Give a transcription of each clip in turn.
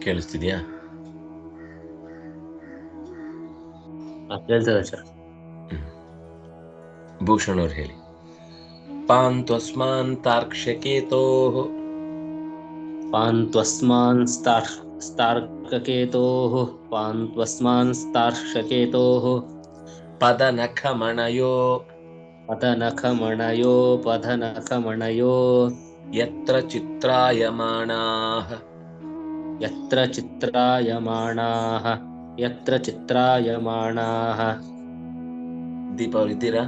ಕೇಳಿಸ್ತಿದ್ಯಾ? ಕೇಳ್ತದೆ ಸರ್. ಭೂಷಣ್ ಅವ್ರು ಹೇಳಿ. ಪಾಂತ್ವಸ್ಮಾನ್ ತಾರ್ಕ್ಷಕೇತೋ ಪಾಂತ್ವಸ್ಮಾನ್ ಸ್ತಾರ್ ಸ್ತಾರ್ಕಕೇತೋ. ಪಾಂತ್ವಸ್ಮಾನ್ ಸ್ತಾರ್ಷಕೇತೋ ಪದನಖಮಣಯೋ. ಪದನಖಮಣಯೋ ಪದನಖಮಣಯೋ. ಯತ್ರ ಚಿತ್ರಾಯಮಾಣಾಹ यत्र चित्रायमाणाः यत्र चित्रायमाणाः। दीपावली तेरा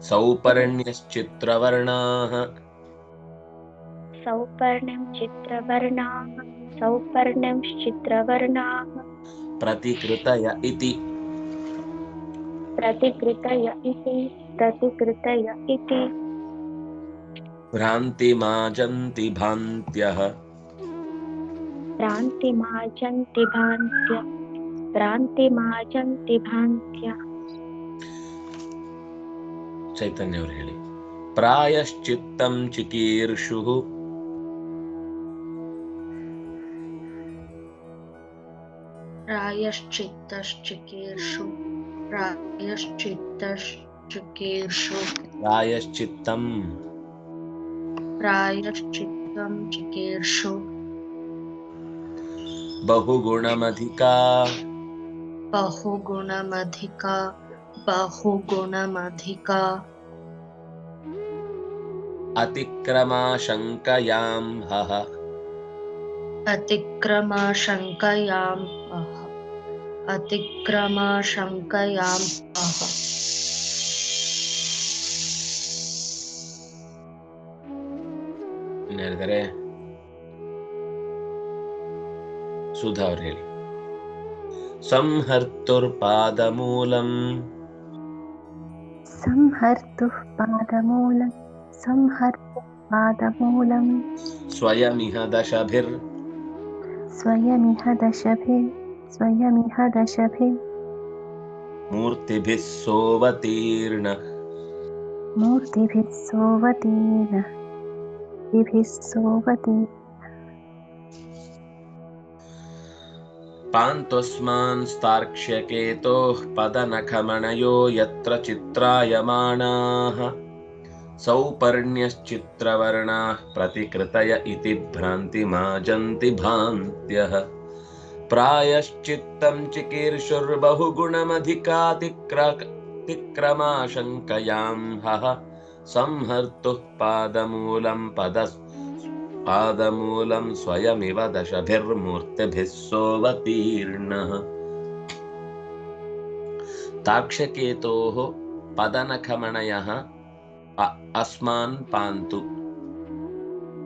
सौपर्ण्यश्चित्रवर्णाः। सौपर्णं चित्रवर्णाः सौपर्णं चित्रवर्णाः प्रतिकृतय इति। प्रतिकृतय इति प्रतिकृतय इति। ಇತಿ ಪ್ರತಿಕೃತಯ ಇತಿ ಭ್ರಾಂತಿಮಾಜಂತಿ ಭಾಂತ್ಯಃ ಭ್ರಾಂತಿಮಾಜಂತಿ ಭಾಂತ್ಯ ಭ್ರಾಂತಿಮಾಜಂತಿ ಭಾಂತ್ಯ ಚೈತನ್ಯ ಅವ್ರು ಹೇಳಿ ಪ್ರಾಯಶ್ಚಿತ್ತಂ ಚಿಕೀರ್ಷು प्रायश्चित्तश्चिकीर्षु प्रायश्चित्तश्चिकीर्षु ಪ್ರಾಯಶ್ಚಿತ್ತಂ प्रायश्चित्तं चिकीर्षु बहुगुणमधिका। बहुगुणमधिका बहुगुणमधिका। अतिक्रमाशङ्कयां हः अतिक्रमाशङ्कयां अतिक्रमाशङ्कयां there? Sudha really. संहर्तुर्पादमूलम्। संहर्तुः पादमूलम् संहर्तुः पादमूलम् स्वयमिह दशभिर् स्वयमिह दशभिर् स्वयमिह दशभिर् मूर्तिभिः सोऽवतीर्ण मूर्तिभिः सोऽवतीर्ण पान्त्वस्मान् स्तार्क्ष्यकेतोः पदनखमणयो यत्र चित्रायमाणाः सौपर्ण्यश्चित्रवर्णाः प्रतिकृतय इति भ्रान्तिमाजन्ति भान्त्यः। प्रायश्चित्तं चिकीर्षुर्बहुगुणमधिकातिक्रमाशङ्कयां हः संहर्तुः पादमूलं पदस् पादमूलं स्वयमिव दशभिर्मूर्तिभिः सोऽवतीर्णः ताक्षकेतोः पदनखमणयः ಅ- ಅಸ್ಮಾನ್ ಪಾಂತು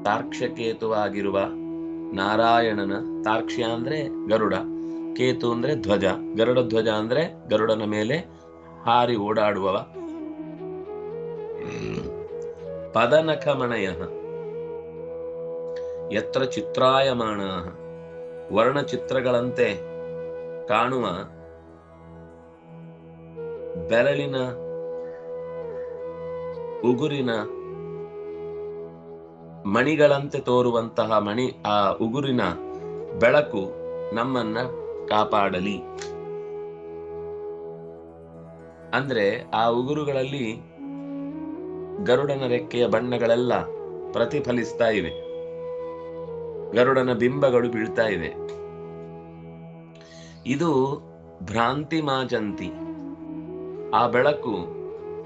ತಾರ್ಕ್ಷಕೇತುವಾಗಿರುವ ನಾರಾಯಣನ ತಾರ್ಕ್ಷ್ಯ ಅಂದ್ರೆ ಗರುಡ ಕೇತು ಅಂದ್ರೆ ಧ್ವಜ ಗರುಡ ಧ್ವಜ ಅಂದ್ರೆ ಗರುಡನ ಮೇಲೆ ಹಾರಿ ಓಡಾಡುವವ ಪದನಖಮಣಯ ಯತ್ರ ಚಿತ್ರಾಯಮಾಣ ವರ್ಣಚಿತ್ರಗಳಂತೆ ಕಾಣುವ ಬೆರಳಿನ, ಉಗುರಿನ ಮಣಿಗಳಂತೆ ತೋರುವಂತಹ ಮಣಿ, ಆ ಉಗುರಿನ ಬೆಳಕು ನಮ್ಮನ್ನ ಕಾಪಾಡಲಿ. ಅಂದ್ರೆ ಆ ಉಗುರುಗಳಲ್ಲಿ ಗರುಡನ ರೆಕ್ಕೆಯ ಬಣ್ಣಗಳೆಲ್ಲ ಪ್ರತಿಫಲಿಸ್ತಾ ಇವೆ. ಗರುಡನ ಬಿಂಬಗಳು ಬೀಳ್ತಾ ಇವೆ. ಇದು ಭ್ರಾಂತಿ ಮಾಜಂತಿ ಆ ಬೆಳಕು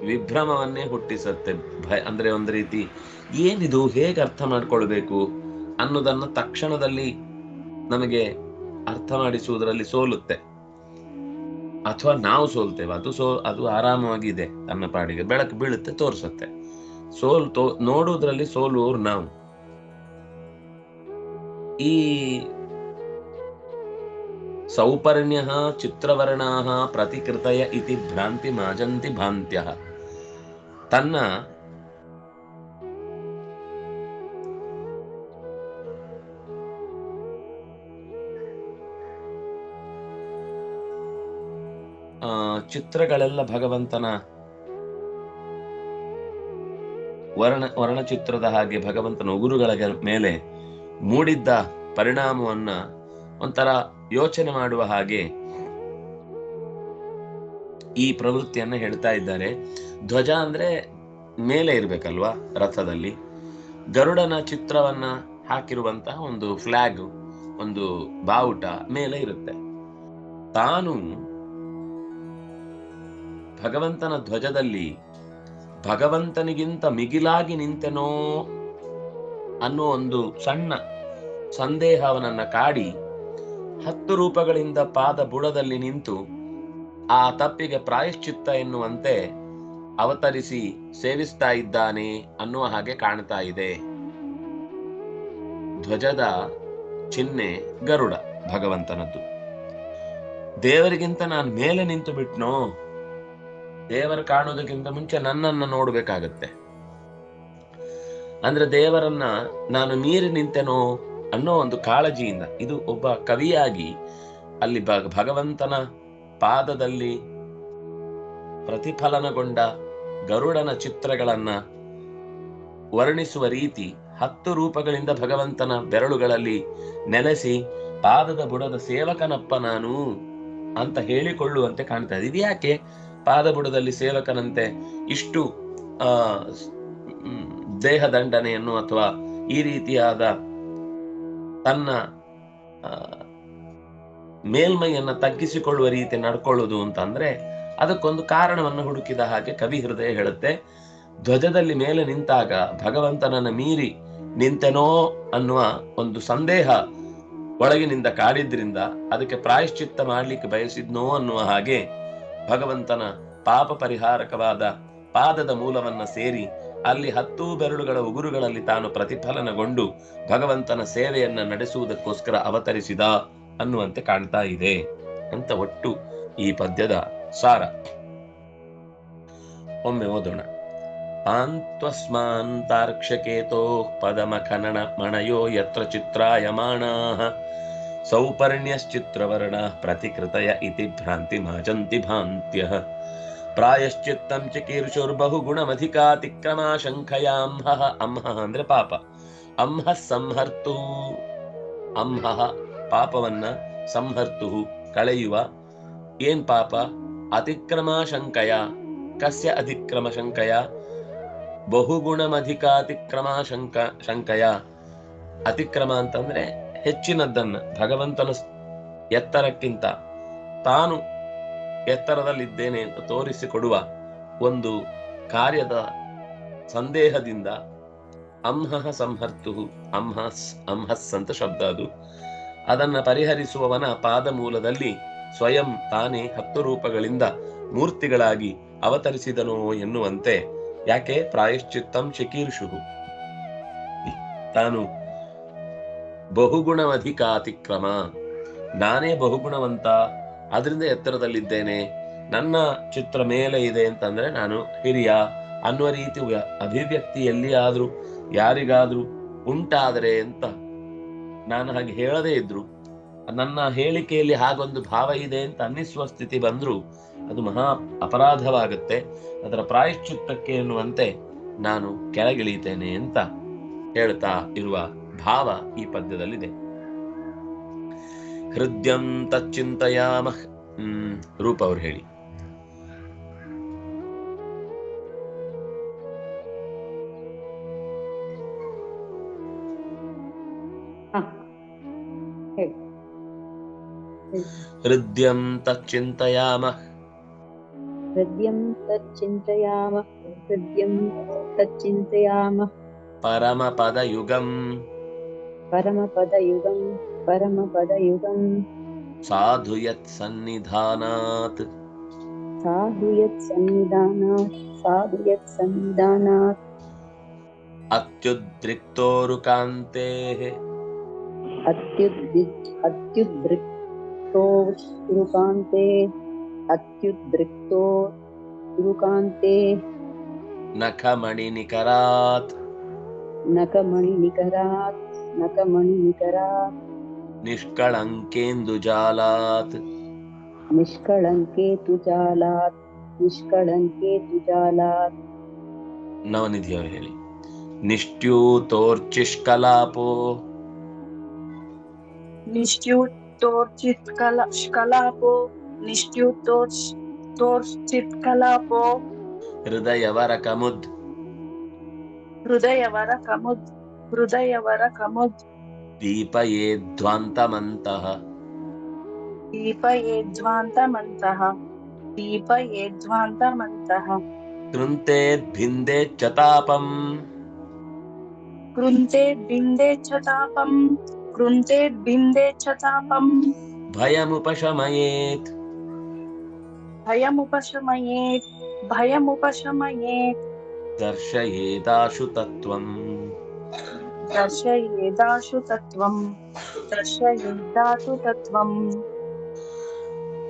ವಿಭ್ರಮವನ್ನೇ ಹುಟ್ಟಿಸುತ್ತೆ. ಭಯ ಅಂದ್ರೆ ಒಂದು ರೀತಿ ಏನಿದು, ಹೇಗೆ ಅರ್ಥ ಮಾಡ್ಕೊಳ್ಬೇಕು ಅನ್ನೋದನ್ನ ತಕ್ಷಣದಲ್ಲಿ ನಮಗೆ ಅರ್ಥ ಮಾಡಿಸುವುದರಲ್ಲಿ ಸೋಲುತ್ತೆ. ಅಥವಾ ನಾವು ಸೋಲ್ತೇವೆ. ಅದು ಸೋ, ಅದು ಆರಾಮವಾಗಿದೆ. ತನ್ನ ಪಾಡಿಗೆ ಬೆಳಕು ಬೀಳುತ್ತೆ, ತೋರಿಸುತ್ತೆ. ಸೋಲ್ ತೋ ನೋಡುವುದರಲ್ಲಿ ಸೋಲುವವರು ನಾವು. ಈ ಸೌಪರ್ಣ್ಯ ಚಿತ್ರವರ್ಣ ಪ್ರತಿಕೃತಯ ಇತಿ ಭ್ರಾಂತಿ ಮಾಜಂತಿ ಭಾಂತ್ಯ. ತನ್ನ ಚಿತ್ರಗಳೆಲ್ಲ ಭಗವಂತನ ವರ್ಣ, ವರ್ಣಚಿತ್ರದ ಹಾಗೆ ಭಗವಂತನ ಉಗುರುಗಳ ಮೇಲೆ ಮೂಡಿದ್ದ ಪರಿಣಾಮವನ್ನ ಒಂಥರ ಯೋಚನೆ ಮಾಡುವ ಹಾಗೆ ಈ ಪ್ರವೃತ್ತಿಯನ್ನ ಹೇಳ್ತಾ ಇದ್ದಾರೆ. ಧ್ವಜ ಅಂದ್ರೆ ಮೇಲೆ ಇರ್ಬೇಕಲ್ವಾ ರಥದಲ್ಲಿ? ಗರುಡನ ಚಿತ್ರವನ್ನ ಹಾಕಿರುವಂತಹ ಒಂದು ಫ್ಲಾಗ್ ಒಂದು ಬಾವುಟ ಮೇಲೆ ಇರುತ್ತೆ. ತಾನು ಭಗವಂತನ ಧ್ವಜದಲ್ಲಿ ಭಗವಂತನಿಗಿಂತ ಮಿಗಿಲಾಗಿ ನಿಂತೆನೋ ಅನ್ನೋ ಒಂದು ಸಣ್ಣ ಸಂದೇಹ ಅವನನ್ನ ಕಾಡಿ ಹತ್ತು ರೂಪಗಳಿಂದ ಪಾದ ಬುಡದಲ್ಲಿ ನಿಂತು ಆ ತಪ್ಪಿಗೆ ಪ್ರಾಯಶ್ಚಿತ್ತ ಎನ್ನುವಂತೆ ಅವತರಿಸಿ ಸೇವಿಸ್ತಾ ಇದ್ದಾನೆ ಅನ್ನುವ ಹಾಗೆ ಕಾಣ್ತಾ ಇದೆ. ಧ್ವಜದ ಚಿಹ್ನೆ ಗರುಡ ಭಗವಂತನದ್ದು. ದೇವರಿಗಿಂತ ನಾನು ಮೇಲೆ ನಿಂತು ಬಿಟ್ನೋ ದೇವರು ಕಾಣುವುದಕ್ಕಿಂತ ಮುಂಚೆ ನನ್ನನ್ನ ನೋಡ್ಬೇಕಾಗತ್ತೆ. ಅಂದ್ರೆ ದೇವರನ್ನ ನಾನು ಮೀರಿ ನಿಂತೆನೋ ಅನ್ನೋ ಒಂದು ಕಾಳಜಿಯಿಂದ, ಇದು ಒಬ್ಬ ಕವಿಯಾಗಿ ಅಲ್ಲಿ ಭಗ- ಭಗವಂತನ ಪಾದದಲ್ಲಿ ಪ್ರತಿಫಲನಗೊಂಡ ಗರುಡನ ಚಿತ್ರಗಳನ್ನ ವರ್ಣಿಸುವ ರೀತಿ ಹತ್ತು ರೂಪಗಳಿಂದ ಭಗವಂತನ ಬೆರಳುಗಳಲ್ಲಿ ನೆಲೆಸಿ ಪಾದದ ಬುಡದ ಸೇವಕನಪ್ಪ ನಾನು ಅಂತ ಹೇಳಿಕೊಳ್ಳುವಂತೆ ಕಾಣ್ತಾ ಇದೆ. ಇದು ಯಾಕೆ ಪಾದ ಬುಡದಲ್ಲಿ ಸೇವಕನಂತೆ ಇಷ್ಟು, ಆ ದೇಹ ದಂಡನೆಯನ್ನು ಅಥವಾ ಈ ರೀತಿಯಾದ ತನ್ನ ಮೇಲ್ಮೈಯನ್ನ ತಗ್ಗಿಸಿಕೊಳ್ಳುವ ರೀತಿ ನಡ್ಕೊಳ್ಳುವುದು ಅಂತಂದ್ರೆ ಅದಕ್ಕೊಂದು ಕಾರಣವನ್ನು ಹುಡುಕಿದ ಹಾಗೆ ಕವಿ ಹೃದಯ ಹೇಳುತ್ತೆ. ಧ್ವಜದಲ್ಲಿ ಮೇಲೆ ನಿಂತಾಗ ಭಗವಂತನನ್ನ ಮೀರಿ ನಿಂತೆನೋ ಅನ್ನುವ ಒಂದು ಸಂದೇಹ ಒಳಗಿನಿಂದ ಕಾಡಿದ್ರಿಂದ ಅದಕ್ಕೆ ಪ್ರಾಯಶ್ಚಿತ್ತ ಮಾಡ್ಲಿಕ್ಕೆ ಬಯಸಿದ್ನೋ ಅನ್ನುವ ಹಾಗೆ ಭಗವಂತನ ಪಾಪ ಪರಿಹಾರಕವಾದ ಪಾದದ ಮೂಲವನ್ನ ಸೇರಿ ಅಲ್ಲಿ ಹತ್ತು ಬೆರಳುಗಳ ಉಗುರುಗಳಲ್ಲಿ ತಾನು ಪ್ರತಿಫಲನಗೊಂಡು ಭಗವಂತನ ಸೇವೆಯನ್ನ ನಡೆಸುವುದಕ್ಕೋಸ್ಕರ ಅವತರಿಸಿದ ಅನ್ನುವಂತೆ ಕಾಣ್ತಾ ಇದೆ. ಅಂತ ಒಟ್ಟು ಈ ಪದ್ಯದ ಸಾರ. ಒಮ್ಮೆ ಓದೋಣ. ಆಂತ್ವಸ್ಮಾಂತಾರ್ಕ್ಷಕೇತೋ ಪದಮ ಖನನ ಮಣಯೋ ಯತ್ರ ಚಿತ್ರಾಯಮಾಣಾಃ ಸೌಪರ್ಣ್ಯಶ್ಚಿತ್ರವರ್ಣ ಪ್ರತಿಕೃತಯ ಇತಿ ಭ್ರಾಂತಿ ಮಾಚಂತಿ ಭಾಂತ್ಯಃ ಪ್ರಾಯಶ್ಚಿತ್ತಂ ಚಿಕೀರ್ಷುರ್ಬಹು ಗುಣಮಧಿಕಾತಿಕ್ರಮಾಶಂಖಯಾಂಹಃ ಅಂಹಃ ಅಂದ್ರೆ ಪಾಪ ಅಂಹ ಸಂಹರ್ತು ಅಂಹಃ ಪಾಪವನ್ನ ಸಂಹರ್ತು ಕಳೆಯುವ ಏನ್ ಪಾಪ ಅತಿಕ್ರಮ ಶಂಕಯ ಕಸ್ಯ ಅತಿಕ್ರಮ ಶಂಕಯ ಬಹುಗುಣಮಧಿಕಾತಿಕ್ರಮ ಶಂಕ ಶಂಕಯ ಅತಿಕ್ರಮ ಅಂತಂದ್ರೆ ಹೆಚ್ಚಿನದ್ದನ್ನ ಭಗವಂತನ ಎತ್ತರಕ್ಕಿಂತ ತಾನು ಎತ್ತರದಲ್ಲಿದ್ದೇನೆ ಎಂದು ತೋರಿಸಿಕೊಡುವ ಒಂದು ಕಾರ್ಯದ ಸಂದೇಹದಿಂದ ಅಂಹ ಸಂಹರ್ತು, ಅಂಹಸ್ ಅಂಹಸ್ ಅಂತ ಶಬ್ದ ಅದು. ಅದನ್ನು ಪರಿಹರಿಸುವವನ ಪಾದ ಮೂಲದಲ್ಲಿ ಸ್ವಯಂ ತಾನೇ ಹತ್ತು ರೂಪಗಳಿಂದ ಮೂರ್ತಿಗಳಾಗಿ ಅವತರಿಸಿದನೋ ಎನ್ನುವಂತೆ, ಯಾಕೆ ಪ್ರಾಯಶ್ಚಿತ್ತಂ ಶಿಕೀರ್ಷು ತಾನು ಬಹುಗುಣವಧಿಕಾತಿಕ್ರಮ ನಾನೇ ಬಹುಗುಣವಂತ, ಅದರಿಂದ ಎತ್ತರದಲ್ಲಿದ್ದೇನೆ. ನನ್ನ ಚಿತ್ರ ಮೇಲೆ ಇದೆ ಅಂತಂದ್ರೆ ನಾನು ಹಿರಿಯ ಅನ್ನುವ ರೀತಿ ಅಭಿವ್ಯಕ್ತಿ ಎಲ್ಲಿ ಎಲ್ಲಿಯಾದ್ರೂ ಯಾರಿಗಾದ್ರೂ ಉಂಟಾದರೆ ಅಂತ ನಾನು ಹಾಗೆ ಹೇಳದೇ ಇದ್ರು. ನನ್ನ ಹೇಳಿಕೆಯಲ್ಲಿ ಹಾಗೊಂದು ಭಾವ ಇದೆ ಅಂತ ಅನ್ನಿಸುವ ಸ್ಥಿತಿ ಬಂದರೂ ಅದು ಮಹಾ ಅಪರಾಧವಾಗುತ್ತೆ. ಅದರ ಪ್ರಾಯಶ್ಚಿತ್ತಕ್ಕೆ ಎನ್ನುವಂತೆ ನಾನು ಕೆಳಗಿಳಿತೇನೆ ಅಂತ ಹೇಳ್ತಾ ಇರುವ ಭಾವ ಈ ಪದ್ಯದಲ್ಲಿದೆ. ಹೃದಯಂ ತಚ್ಚಿಂತೆಯಾಮಃ. ರೂಪ ಅವ್ರು ಹೇಳಿ. ಹೃದಯಂ ತಚ್ಚಿಂತೆಯಾಮಃ. ಹೃದಯಂ ತಚ್ಚಿಂತೆಯಾಮಃ. ಪರಮ ತಚ್ಚಿಂತೆಯಾಮಃ. ಪರಮಪದಯುಗಂ. परमपदयुगं परमपदयुगं साधु यत्सन्निधानात् साधु यत्सन्निधानात् साधु यत्सन्निधानात् अत्युद्रिक्तोरुकान्तेः। अत्युद्रि अत्युद्रिक्तोरुकान्ते। अत्युद्रिक्तो रुकान्ते नखमणिनिकरात्। नखमणिनिकरात्। ನಖಮಣಿನಿಕರಾತ್ नकमणिनिकरात् नकमणिनिकरात् ನಿಷ್ಕಳಂಕೇಂದುಜಾಲಾತ್ निष्कळङ्के तु जालात् निष्कळङ्के तु जालात् ನವನಿಧಿಯವರು ಹೇಳಿ ನಿಷ್ಟ್ಯೂತೋರ್ಚಿಷ್ಕಲಾಪೋ निष्ट्यूतोर्चित्कलापो निष्ट्यूतोर्चित्कलापो ಹೃದಯವರ ಕಮುದ್ ಹೃದಯವರ ಕಮುದ್ हृदयवरकमुद्। दीपयेध्वान्तमन्तः दीपयेध्वान्तमन्तः दीपयेध्वान्तमन्तः कृन्तेद्भिन्दे च तापम् कृन्तेद्भिन्दे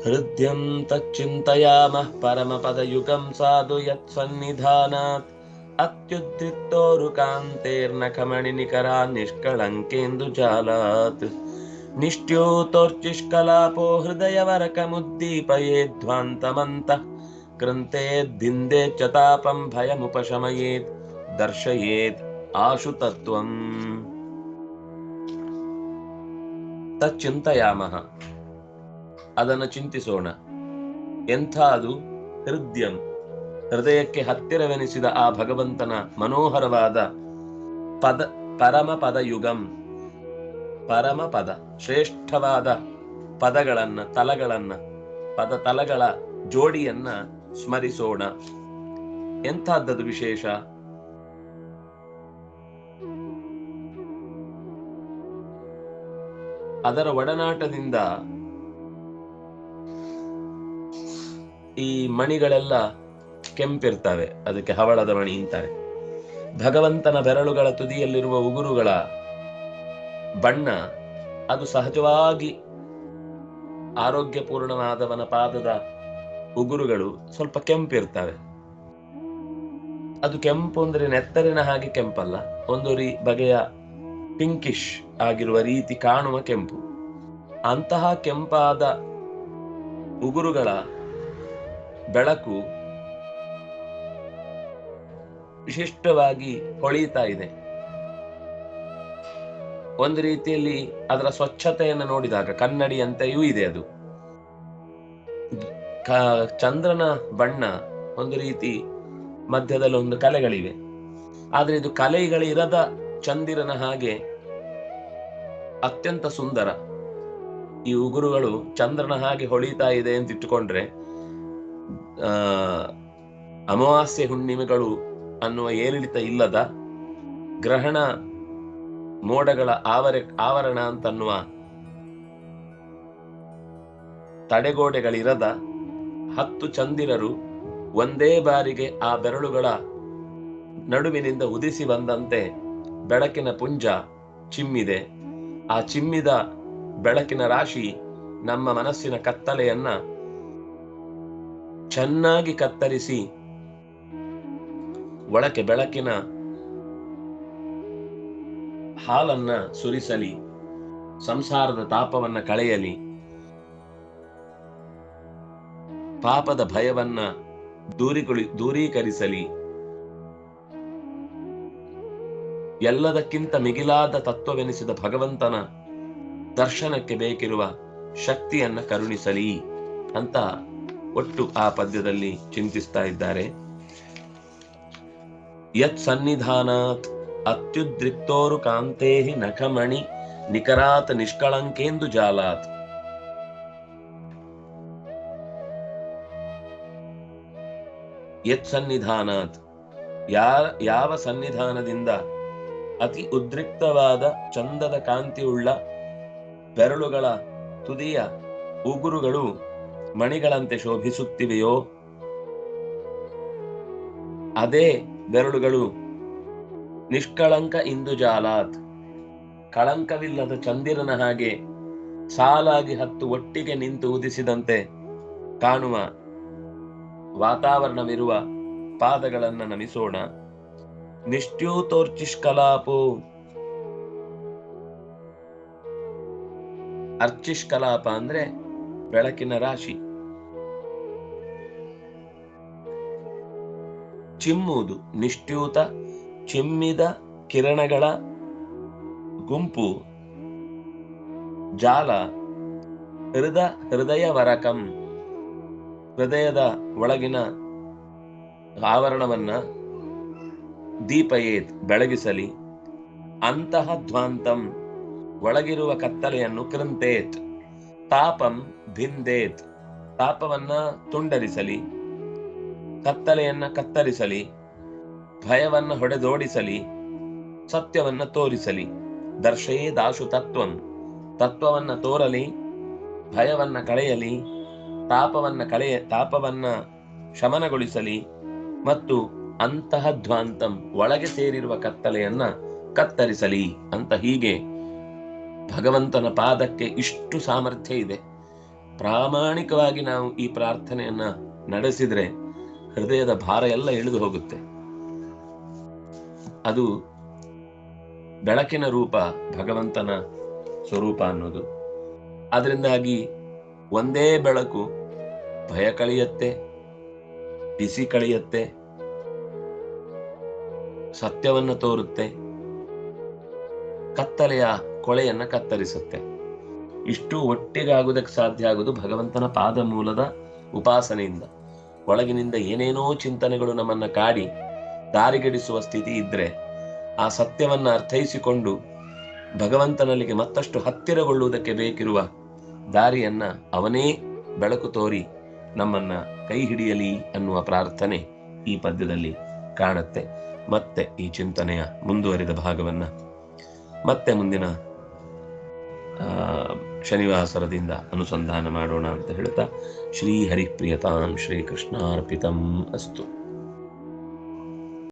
हृद्यं तच्चिन्तयामः परमपदयुगं साधु यत्सन्निधानात्। अत्युद्रिक्तोरुकान्तेर्नखमणिनिकरा निष्कळङ्केन्दुजालात् निष्ट्योतोर्चिष्कलापो हृदयवरकमुद्दीपयेद्ध्वान्तमन्तः। कृन्ते च तापं भयमुपशमयेत्। दर्शयेत्। ಆಶು ತತ್ವಂ ತಚ್ಚಿಂತಯಾಮಃ. ಅದನ್ನು ಚಿಂತಿಸೋಣ. ಎಂಥ ಅದು ಹೃದಯಂ. ಹೃದಯಕ್ಕೆ ಹತ್ತಿರವೆನಿಸಿದ ಆ ಭಗವಂತನ ಮನೋಹರವಾದ ಪದ ಪರಮ ಪದ ಯುಗಂ ಪರಮ ಪದ ಶ್ರೇಷ್ಠವಾದ ಪದಗಳನ್ನ, ತಲಗಳನ್ನ, ಪದ ತಲಗಳ ಜೋಡಿಯನ್ನ ಸ್ಮರಿಸೋಣ. ಎಂಥದ್ದದು ವಿಶೇಷ? ಅದರ ಒಡನಾಟದಿಂದ ಈ ಮಣಿಗಳೆಲ್ಲ ಕೆಂಪಿರ್ತವೆ. ಅದಕ್ಕೆ ಹವಳದ ಮಣಿ ಅಂತಾರೆ. ಭಗವಂತನ ಬೆರಳುಗಳ ತುದಿಯಲ್ಲಿರುವ ಉಗುರುಗಳ ಬಣ್ಣ, ಅದು ಸಹಜವಾಗಿ ಆರೋಗ್ಯಪೂರ್ಣವಾದವನ ಪಾದದ ಉಗುರುಗಳು ಸ್ವಲ್ಪ ಕೆಂಪಿರ್ತವೆ. ಅದು ಕೆಂಪು ಅಂದ್ರೆ ನೆತ್ತರಿನ ಹಾಗೆ ಕೆಂಪಲ್ಲ, ಒಂದು ರೀ ಬಗೆಯ ಪಿಂಕಿಶ್. ಆಗಿರುವ ರೀತಿ ಕಾಣುವ ಕೆಂಪು. ಅಂತಹ ಕೆಂಪಾದ ಉಗುರುಗಳ ಬೆಳಕು ವಿಶಿಷ್ಟವಾಗಿ ಹೊಳೆಯುತ್ತಾ ಇದೆ. ಒಂದು ರೀತಿಯಲ್ಲಿ ಅದರ ಸ್ವಚ್ಛತೆಯನ್ನು ನೋಡಿದಾಗ ಕನ್ನಡಿಯಂತೆಯೂ ಇದೆ ಅದು. ಚಂದ್ರನ ಬಣ್ಣ ಒಂದು ರೀತಿ ಮಧ್ಯದಲ್ಲಿ ಒಂದು ಕಲೆಗಳಿವೆ. ಆದ್ರೆ ಇದು ಕಲೆಗಳಿರದ ಚಂದಿರನ ಹಾಗೆ ಅತ್ಯಂತ ಸುಂದರ. ಈ ಉಗುರುಗಳು ಚಂದ್ರನ ಹಾಗೆ ಹೊಳಿತಾ ಇದೆ ಅಂತ ಇಟ್ಟುಕೊಂಡ್ರೆ, ಆ, ಅಮಾವಾಸ್ಯೆ ಹುಣ್ಣಿಮೆಗಳು ಅನ್ನುವ ಏರಿಳಿತ ಇಲ್ಲದ ಗ್ರಹಣ ಮೋಡಗಳ ಆವರ, ಆವರಣ ಅಂತನ್ನುವ ತಡೆಗೋಡೆಗಳಿರದ ಹತ್ತು ಚಂದಿರರು ಒಂದೇ ಬಾರಿಗೆ ಆ ಬೆರಳುಗಳ ನಡುವಿನಿಂದ ಉದಿಸಿ ಬಂದಂತೆ ಬೆಳಕಿನ ಪುಂಜ ಚಿಮ್ಮಿದೆ. ಆ ಚಿಮ್ಮಿದ ಬೆಳಕಿನ ರಾಶಿ ನಮ್ಮ ಮನಸ್ಸಿನ ಕತ್ತಲೆಯನ್ನ ಚೆನ್ನಾಗಿ ಕತ್ತರಿಸಿ ಒಳಕೆ ಬೆಳಕಿನ ಹಾಲನ್ನ ಸುರಿಸಲಿ, ಸಂಸಾರದ ತಾಪವನ್ನ ಕಳೆಯಲಿ, ಪಾಪದ ಭಯವನ್ನ ದೂರಿಗೊಳಿ ದೂರೀಕರಿಸಲಿ. ಎಲ್ಲದಕ್ಕಿಂತ ಮಿಗಿಲಾದ ತತ್ವವೆನಿಸಿದ ಭಗವಂತನ ದರ್ಶನಕ್ಕೆ ಬೇಕಿರುವ ಶಕ್ತಿಯನ್ನ ಕರುಣಿಸಲಿ ಅಂತ ಒಟ್ಟು ಆ ಪದ್ಯದಲ್ಲಿ ಚಿಂತಿಸ್ತಾ ಇದ್ದಾರೆ. ಯತ್ ಸನ್ನಿಧಾನಾತ್ ಅತ್ಯುದ್ರಿಕ್ತೋರು ಕಾಂತೇಹಿ ನಖಮಣಿ ನಿಖರಾತ್ ನಿಷ್ಕಳಂಕೇಂದು ಜಾಲಾತ್. ಯತ್ ಸನ್ನಿಧಾನಾತ್ ಯಾವ ಸನ್ನಿಧಾನದಿಂದ ಅತಿ ಉದ್ರಿಕ್ತವಾದ ಚಂದದ ಕಾಂತಿಯುಳ್ಳ ಬೆರಳುಗಳ ತುದಿಯ ಉಗುರುಗಳು ಮಣಿಗಳಂತೆ ಶೋಭಿಸುತ್ತಿವೆಯೋ? ಅದೇ ಬೆರಳುಗಳು ನಿಷ್ಕಳಂಕ ಇಂದುಜಾಲಾತ್. ಕಳಂಕವಿಲ್ಲದ ಚಂದಿರನ ಹಾಗೆ ಸಾಲಾಗಿ ಹತ್ತು ಒಟ್ಟಿಗೆ ನಿಂತು ಉದಿಸಿದಂತೆ ಕಾಣುವ ವಾತಾವರಣವಿರುವ ಪಾದಗಳನ್ನು ನಮಿಸೋಣ. ನಿಷ್ಟ್ಯೂತೋರ್ಚಿಷ್ಕಲಾಪೋ ಅರ್ಚಿಷ್ಕಲಾಪ ಅಂದ್ರೆ ಬೆಳಕಿನ ರಾಶಿ. ಚಿಮ್ಮುವುದು ನಿಷ್ಠ್ಯೂತ, ಚಿಮ್ಮಿದ ಕಿರಣಗಳ ಗುಂಪು. ಜಾಲ ಹೃದ ಹೃದಯ ವರಕಂ. ಹೃದಯದ ಒಳಗಿನ ಆವರಣವನ್ನ ದೀಪಯೇತ್ ಬೆಳಗಿಸಲಿ. ಅಂತಹ ಧ್ವಾಂತಂ ಒಳಗಿರುವ ಕತ್ತಲೆಯನ್ನು ಕೃಂತೇತ್. ತಾಪಂ ಭಿಂದೇತ್. ತಾಪವನ್ನ ತುಂಡರಿಸಲಿ. ಕತ್ತಲೆಯನ್ನ ಕತ್ತರಿಸಲಿ. ಭಯವನ್ನ ಹೊಡೆದೋಡಿಸಲಿ. ಸತ್ಯವನ್ನ ತೋರಿಸಲಿ. ದರ್ಶಯೇ ದಾಶು ತತ್ವಂ. ತತ್ವವನ್ನ ತೋರಲಿ. ಭಯವನ್ನ ಕಳೆಯಲಿ. ತಾಪವನ್ನ ಕಳೆಯ, ತಾಪವನ್ನ ಶಮನಗೊಳಿಸಲಿ. ಮತ್ತು ಅಂತಹ ಧ್ವಾಂತಂ ಒಳಗೆ ಸೇರಿರುವ ಕತ್ತಲೆಯನ್ನ ಕತ್ತರಿಸಲಿ ಅಂತ ಹೀಗೆ ಭಗವಂತನ ಪಾದಕ್ಕೆ ಇಷ್ಟು ಸಾಮರ್ಥ್ಯ ಇದೆ. ಪ್ರಾಮಾಣಿಕವಾಗಿ ನಾವು ಈ ಪ್ರಾರ್ಥನೆಯನ್ನ ನಡೆಸಿದ್ರೆ ಹೃದಯದ ಭಾರ ಎಲ್ಲ ಇಳಿದು ಹೋಗುತ್ತೆ. ಅದು ಬೆಳಕಿನ ರೂಪ ಭಗವಂತನ ಸ್ವರೂಪ ಅನ್ನೋದು. ಅದರಿಂದಾಗಿ ಒಂದೇ ಬೆಳಕು ಭಯ ಕಳೆಯತ್ತೆ, ಬಿಸಿ ಕಳೆಯತ್ತೆ ಸತ್ಯವನ್ನ ತೋರುತ್ತೆ. ಕತ್ತಲೆಯ ಕೊಳೆಯನ್ನ ಕತ್ತರಿಸುತ್ತೆ. ಇಷ್ಟು ಒಟ್ಟಿಗಾಗುವುದಕ್ಕೆ ಸಾಧ್ಯ ಆಗುವುದು ಭಗವಂತನ ಪಾದ ಮೂಲದ ಉಪಾಸನೆಯಿಂದ. ಒಳಗಿನಿಂದ ಏನೇನೋ ಚಿಂತನೆಗಳು ನಮ್ಮನ್ನ ಕಾಡಿ, ದಾರಿಗೆಡಿಸುವ ಸ್ಥಿತಿ ಇದ್ರೆ ಆ ಸತ್ಯವನ್ನು ಅರ್ಥೈಸಿಕೊಂಡು ಭಗವಂತನಲ್ಲಿಗೆ ಮತ್ತಷ್ಟು ಹತ್ತಿರಗೊಳ್ಳುವುದಕ್ಕೆ ಬೇಕಿರುವ ದಾರಿಯನ್ನ ಅವನೇ ಬೆಳಕು ತೋರಿ ನಮ್ಮನ್ನ ಕೈ ಹಿಡಿಯಲಿ ಅನ್ನುವ ಪ್ರಾರ್ಥನೆ ಈ ಪದ್ಯದಲ್ಲಿ ಕಾಣುತ್ತೆ. ಮತ್ತೆ ಈ ಚಿಂತನೆಯ ಮುಂದುವರಿದ ಭಾಗವನ್ನ ಮತ್ತೆ ಮುಂದಿನ ಶನಿವಾಸರದಿಂದ ಅನುಸಂಧಾನ ಮಾಡೋಣ ಅಂತ ಹೇಳ್ತಾ ಶ್ರೀ ಹರಿಪ್ರಿಯತಾಂ ಶ್ರೀ ಕೃಷ್ಣಾರ್ಪಿತಂ ಅಸ್ತು.